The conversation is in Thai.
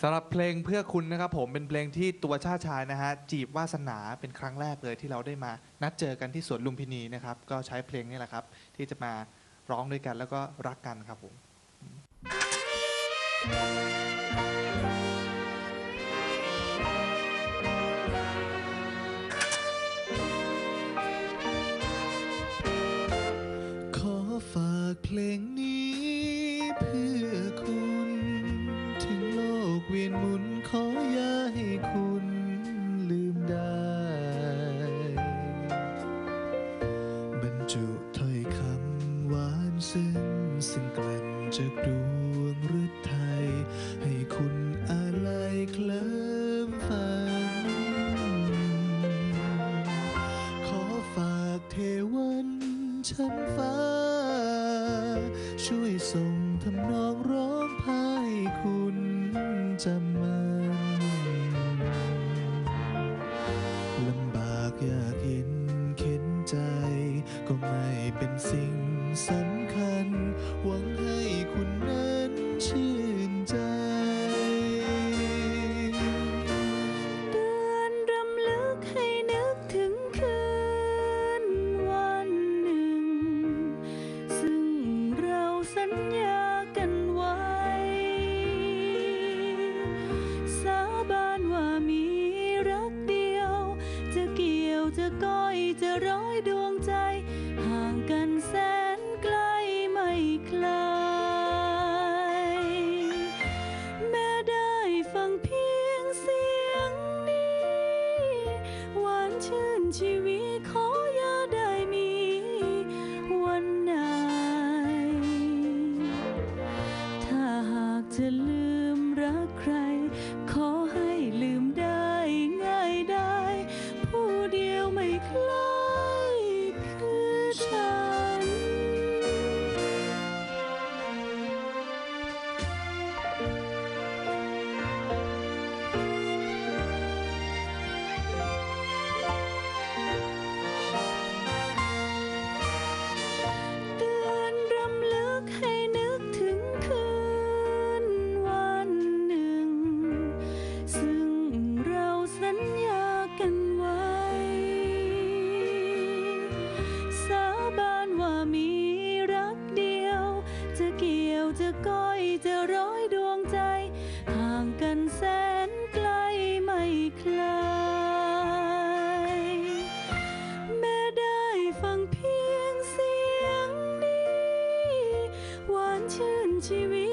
สำหรับเพลงเพื่อคุณนะครับผมเป็นเพลงที่ตัวชาติชายนะฮะจีบวาสนาเป็นครั้งแรกเลยที่เราได้มา นัดเจอกันที่สวนลุมพินีนะครับก็ใช้เพลงนี้แหละครับ ที่จะมาร้องด้วยกันแล้วก็รักกันครับผม ขอฝากเพลงนี้ ซึ้งซึ่งกลั่นจากดวงฤทัยให้คุณอะไรเคลิ้มฝัน ขอฝากเทวันชั้นฟ้า ช่วยส่งทำนองร้องพายคุณจำมันลำบากยากะก้อยจะร้อยดวงใจ ห่างกันแสนไกลไม่ไกลแม่ได้ฟังเพียงเสียงนี้หวานชื่นชีวิตขออย่าได้มีวันไหนถ้าหากจะ ก้อยจะร้อยดวงใจ ห่างกันแสนไกลไม่ไกลแม่ได้ฟังเพียงเสียงนี้ หวานชื่นชีวิต